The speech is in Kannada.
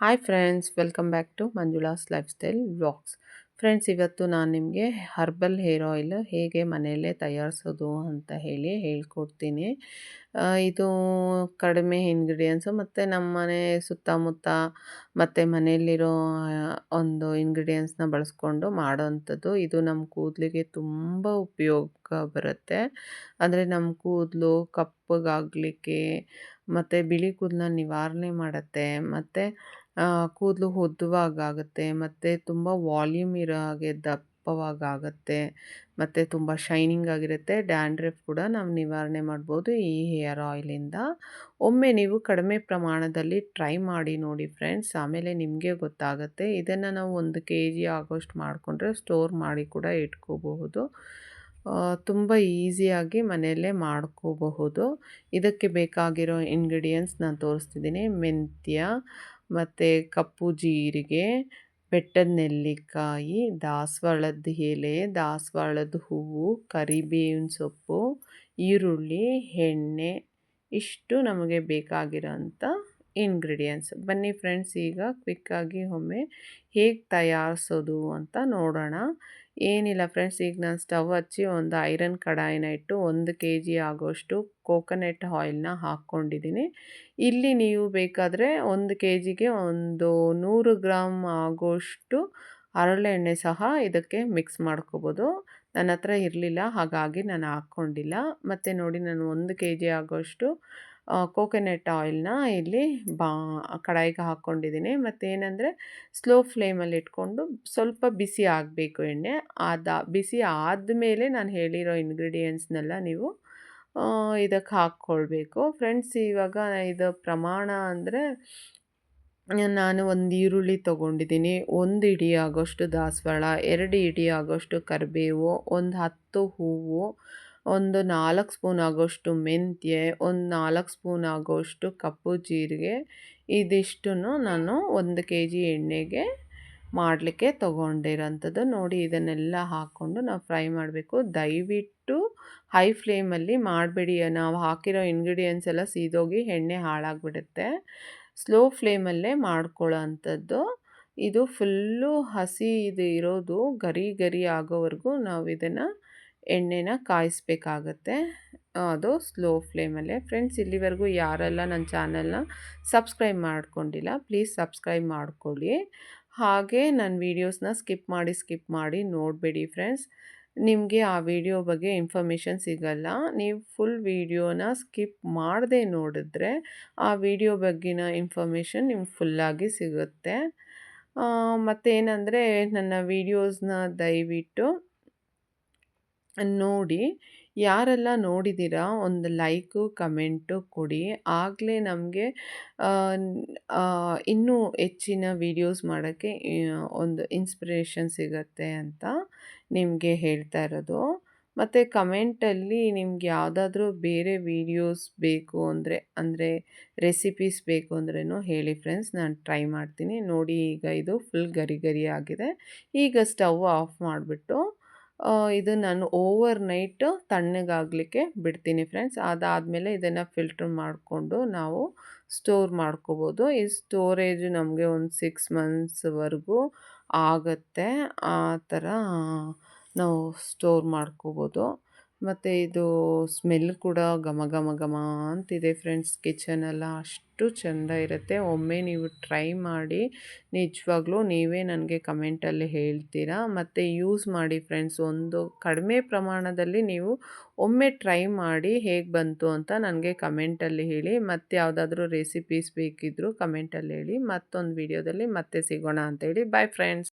Hi friends welcome back to Manjula's lifestyle vlogs friends ಇವತ್ತು ನಾನು ನಿಮಗೆ ಹರ್ಬಲ್ ಹೇರ್ ಆಯಿಲ್ ಹೇಗೆ ಮನೆಯಲ್ಲೇ ತಯಾರಿಸೋದು ಅಂತ ಹೇಳಿ ಹೇಳ್ಕೊಡ್ತೀನಿ. ಇದು ಕಡಿಮೆ ಇಂಗ್ರೀಡಿಯೆಂಟ್ಸು ಮತ್ತು ನಮ್ಮ ಮನೆ ಸುತ್ತಮುತ್ತ ಮತ್ತು ಮನೆಯಲ್ಲಿರೋ ಒಂದು ಇಂಗ್ರೀಡಿಯೆಂಟ್ಸ್ನ ಬಳಸ್ಕೊಂಡು ಮಾಡೋವಂಥದ್ದು ಇದು ನಮ್ಮ ಕೂದಲಿಗೆ ತುಂಬ ಉಪಯೋಗ ಬರುತ್ತೆ. ಅಂದರೆ ನಮ್ಮ ಕೂದಲು ಕಪ್ಪಗಾಗಲಿಕ್ಕೆ ಮತ್ತು ಬಿಳಿ ಕೂದಲನ್ನ ನಿವಾರಣೆ ಮಾಡುತ್ತೆ. ಮತ್ತು ಕೂದಲು ಉದ್ದುವಾಗಾಗತ್ತೆ ಮತ್ತು ತುಂಬ ವಾಲ್ಯೂಮ್ ಇರೋ ಹಾಗೆ ದಪ್ಪವಾಗಾಗತ್ತೆ, ಮತ್ತು ತುಂಬ ಶೈನಿಂಗ್ ಆಗಿರುತ್ತೆ. ಡ್ಯಾಂಡ್ರಫ್ ಕೂಡ ನಾವು ನಿವಾರಣೆ ಮಾಡ್ಬೋದು ಈ ಹೇರ್ ಆಯಿಲಿಂದ ಒಮ್ಮೆ ನೀವು ಕಡಿಮೆ ಪ್ರಮಾಣದಲ್ಲಿ ಟ್ರೈ ಮಾಡಿ ನೋಡಿ ಫ್ರೆಂಡ್ಸ್ ಆಮೇಲೆ ನಿಮಗೆ ಗೊತ್ತಾಗುತ್ತೆ. ಇದನ್ನು ನಾವು ಒಂದು ಕೆ ಜಿ ಆಗೋಷ್ಟು ಮಾಡಿಕೊಂಡ್ರೆ ಸ್ಟೋರ್ ಮಾಡಿ ಕೂಡ ಇಟ್ಕೋಬಹುದು. ತುಂಬ ಈಸಿಯಾಗಿ ಮನೆಯಲ್ಲೇ ಮಾಡ್ಕೋಬಹುದು. ಇದಕ್ಕೆ ಬೇಕಾಗಿರೋ ಇಂಗ್ರೀಡಿಯೆಂಟ್ಸ್ ನಾನು ತೋರಿಸ್ತಿದ್ದೀನಿ. ಮೆಂತ್ಯ ಮತ್ತು ಕಪ್ಪು ಜೀರಿಗೆ, ಬೆಟ್ಟದ ನೆಲ್ಲಿಕಾಯಿ, ದಾಸವಾಳದ ಎಲೆ, ದಾಸವಾಳದ ಹೂವು, ಕರಿಬೇವಿನ ಸೊಪ್ಪು, ಈರುಳ್ಳಿ, ಎಣ್ಣೆ, ಇಷ್ಟು ನಮಗೆ ಬೇಕಾಗಿರೋಂಥ ಇಂಗ್ರೀಡಿಯೆಂಟ್ಸ್ ಬನ್ನಿ ಫ್ರೆಂಡ್ಸ್ ಈಗ ಕ್ವಿಕ್ಕಾಗಿ ಒಮ್ಮೆ ಹೇಗೆ ತಯಾರಿಸೋದು ಅಂತ ನೋಡೋಣ. ಏನಿಲ್ಲ ಫ್ರೆಂಡ್ಸ್ ಈಗ ನಾನು ಸ್ಟವ್ ಹಚ್ಚಿ ಒಂದು ಐರನ್ ಕಡಾಯಿನ ಇಟ್ಟು ಒಂದು ಕೆ ಜಿ ಆಗೋಷ್ಟು ಕೋಕೋನೆಟ್ ಆಯಿಲ್ನ ಹಾಕ್ಕೊಂಡಿದ್ದೀನಿ. ಇಲ್ಲಿ ನೀವು ಬೇಕಾದರೆ ಒಂದು ಕೆ ಜಿಗೆ ಒಂದು ನೂರು ಗ್ರಾಮ್ ಆಗೋಷ್ಟು ಹರಳೆಣ್ಣೆ ಸಹ ಇದಕ್ಕೆ ಮಿಕ್ಸ್ ಮಾಡ್ಕೋಬೋದು. ನನ್ನ ಹತ್ರ ಇರಲಿಲ್ಲ, ಹಾಗಾಗಿ ನಾನು ಹಾಕ್ಕೊಂಡಿಲ್ಲ. ಮತ್ತು ನೋಡಿ, ನಾನು ಒಂದು ಕೆ ಜಿ ಆಗೋಷ್ಟು ಕೋಕೋನಟ್ ಆಯಿಲ್ನ ಇಲ್ಲಿ ಬಾ ಕಡಾಯಿಗೆ ಹಾಕ್ಕೊಂಡಿದ್ದೀನಿ. ಮತ್ತೇನೆಂದರೆ ಸ್ಲೋ ಫ್ಲೇಮಲ್ಲಿ ಇಟ್ಕೊಂಡು ಸ್ವಲ್ಪ ಬಿಸಿ ಆಗಬೇಕು ಎಣ್ಣೆ. ಆದ, ಬಿಸಿ ಆದಮೇಲೆ ನಾನು ಹೇಳಿರೋ ಇಂಗ್ರೀಡಿಯೆಂಟ್ಸ್ನೆಲ್ಲ ನೀವು ಇದಕ್ಕೆ ಹಾಕ್ಕೊಳ್ಬೇಕು. ಫ್ರೆಂಡ್ಸ್ ಇವಾಗ ಇದು ಪ್ರಮಾಣ ಅಂದರೆ ನಾನು ಒಂದು ಈರುಳ್ಳಿ ತೊಗೊಂಡಿದ್ದೀನಿ. ಒಂದು ಇಡಿ ಆಗೋಷ್ಟು ದಾಸವಾಳ, ಎರಡು ಇಡಿ ಆಗೋಷ್ಟು ಕರಿಬೇವು, ಒಂದು ಹತ್ತು ಹೂವು ಒಂದು ನಾಲ್ಕು ಸ್ಪೂನ್ ಆಗೋಷ್ಟು ಮೆಂತ್ಯ, ಒಂದು ನಾಲ್ಕು ಸ್ಪೂನ್ ಆಗೋಷ್ಟು ಕಪ್ಪು ಜೀರಿಗೆ, ಇದಿಷ್ಟನ್ನು ನಾನು ಒಂದು ಕೆ ಜಿ ಎಣ್ಣೆಗೆ ಮಾಡಲಿಕ್ಕೆ ತೊಗೊಂಡಿರೋಂಥದ್ದು. ನೋಡಿ, ಇದನ್ನೆಲ್ಲ ಹಾಕ್ಕೊಂಡು ನಾವು ಫ್ರೈ ಮಾಡಬೇಕು. ದಯವಿಟ್ಟು ಹೈ ಫ್ಲೇಮಲ್ಲಿ ಮಾಡಬೇಡಿ. ನಾವು ಹಾಕಿರೋ ಇಂಗ್ರೀಡಿಯೆಂಟ್ಸ್ ಎಲ್ಲ ಸೀದೋಗಿ ಎಣ್ಣೆ ಹಾಳಾಗಿಬಿಡುತ್ತೆ. ಸ್ಲೋ ಫ್ಲೇಮಲ್ಲೇ ಮಾಡ್ಕೊಳ್ಳೋ ಅಂಥದ್ದು. ಇದು ಫುಲ್ಲು ಹಸಿ ಇದು ಇರೋದು, ಗರಿ ಗರಿ ಆಗೋವರೆಗೂ ನಾವು ಇದನ್ನು ಎಣ್ಣೆನ ಕಾಯಿಸ್ಬೇಕಾಗತ್ತೆ. ಅದು ಸ್ಲೋ ಫ್ಲೇಮಲ್ಲೇ ಫ್ರೆಂಡ್ಸ್ ಇಲ್ಲಿವರೆಗೂ ಯಾರೆಲ್ಲ ನನ್ನ ಚಾನಲ್ನ ಸಬ್ಸ್ಕ್ರೈಬ್ ಮಾಡ್ಕೊಂಡಿಲ್ಲ ಪ್ಲೀಸ್ ಸಬ್ಸ್ಕ್ರೈಬ್ ಮಾಡ್ಕೊಳ್ಳಿ. ಹಾಗೆ ನನ್ನ ವೀಡಿಯೋಸ್ನ ಸ್ಕಿಪ್ ಮಾಡಿ ಸ್ಕಿಪ್ ಮಾಡಿ ನೋಡಬೇಡಿ ಫ್ರೆಂಡ್ಸ್ ನಿಮಗೆ ಆ ವಿಡಿಯೋ ಬಗ್ಗೆ ಇನ್ಫಾರ್ಮೇಷನ್ ಸಿಗಲ್ಲ. ನೀವು ಫುಲ್ ವಿಡಿಯೋನ ಸ್ಕಿಪ್ ಮಾಡದೆ ನೋಡಿದ್ರೆ ಆ ವಿಡಿಯೋ ಬಗ್ಗಿನ ಇನ್ಫಾರ್ಮೇಷನ್ ನಿಮ್ಗೆ ಫುಲ್ಲಾಗಿ ಸಿಗುತ್ತೆ. ಮತ್ತೇನಂದರೆ ನನ್ನ ವೀಡಿಯೋಸ್ನ ದಯವಿಟ್ಟು ನೋಡಿ ಯಾರೆಲ್ಲ ನೋಡಿದ್ದೀರಾ ಒಂದು ಲೈಕು, ಕಮೆಂಟು ಕೊಡಿ. ಆಗಲೇ ನಮಗೆ ಇನ್ನೂ ಹೆಚ್ಚಿನ ವೀಡಿಯೋಸ್ ಮಾಡೋಕ್ಕೆ ಒಂದು ಇನ್ಸ್ಪಿರೇಷನ್ ಸಿಗತ್ತೆ ಅಂತ ನಿಮಗೆ ಹೇಳ್ತಾ ಇರೋದು. ಮತ್ತು ಕಮೆಂಟಲ್ಲಿ ನಿಮ್ಗೆ ಯಾವುದಾದ್ರೂ ಬೇರೆ ವೀಡಿಯೋಸ್ ಬೇಕು ಅಂದರೆ ಅಂದರೆ ರೆಸಿಪೀಸ್ ಬೇಕು ಅಂದ್ರೂ ಹೇಳಿ ಫ್ರೆಂಡ್ಸ್ ನಾನು ಟ್ರೈ ಮಾಡ್ತೀನಿ. ನೋಡಿ ಈಗ ಇದು ಫುಲ್ ಗರಿ ಗರಿ ಆಗಿದೆ. ಈಗ ಸ್ಟವ್ ಆಫ್ ಮಾಡಿಬಿಟ್ಟು ಇದು ನಾನು ಓವರ್ ನೈಟ್ ತಣ್ಣಗಾಗಲಿಕ್ಕೆ ಬಿಡ್ತೀನಿ ಫ್ರೆಂಡ್ಸ್ ಅದಾದಮೇಲೆ ಇದನ್ನು ಫಿಲ್ಟ್ರ್ ಮಾಡಿಕೊಂಡು ನಾವು ಸ್ಟೋರ್ ಮಾಡ್ಕೋಬೋದು. ಈ ಸ್ಟೋರೇಜ್ ನಮಗೆ ಒಂದು ಸಿಕ್ಸ್ ಮಂತ್ಸ್ವರೆಗೂ ಆಗುತ್ತೆ. ಆ ಥರ ನಾವು ಸ್ಟೋರ್ ಮಾಡ್ಕೋಬೋದು. ಮತ್ತು ಇದು ಸ್ಮೆಲ್ ಕೂಡ ಘಮ ಘಮ ಘಮ ಅಂತಿದೆ ಫ್ರೆಂಡ್ಸ್ ಕಿಚನೆಲ್ಲ ಅಷ್ಟು ಚೆಂದ ಇರುತ್ತೆ. ಒಮ್ಮೆ ನೀವು ಟ್ರೈ ಮಾಡಿ ನಿಜವಾಗ್ಲೂ ನೀವೇ ನನಗೆ ಕಮೆಂಟಲ್ಲಿ ಹೇಳ್ತೀರಾ? ಮತ್ತು ಯೂಸ್ ಮಾಡಿ ಫ್ರೆಂಡ್ಸ್ ಒಂದು ಕಡಿಮೆ ಪ್ರಮಾಣದಲ್ಲಿ ನೀವು ಒಮ್ಮೆ ಟ್ರೈ ಮಾಡಿ ಹೇಗೆ ಬಂತು ಅಂತ ನನಗೆ ಕಮೆಂಟಲ್ಲಿ ಹೇಳಿ. ಮತ್ತು ಯಾವುದಾದ್ರೂ ರೆಸಿಪೀಸ್ ಬೇಕಿದ್ದರೂ ಕಮೆಂಟಲ್ಲಿ ಹೇಳಿ. ಮತ್ತೊಂದು ವಿಡಿಯೋದಲ್ಲಿ ಮತ್ತೆ ಸಿಗೋಣ ಅಂತೇಳಿ ಬಾಯ್ ಫ್ರೆಂಡ್ಸ್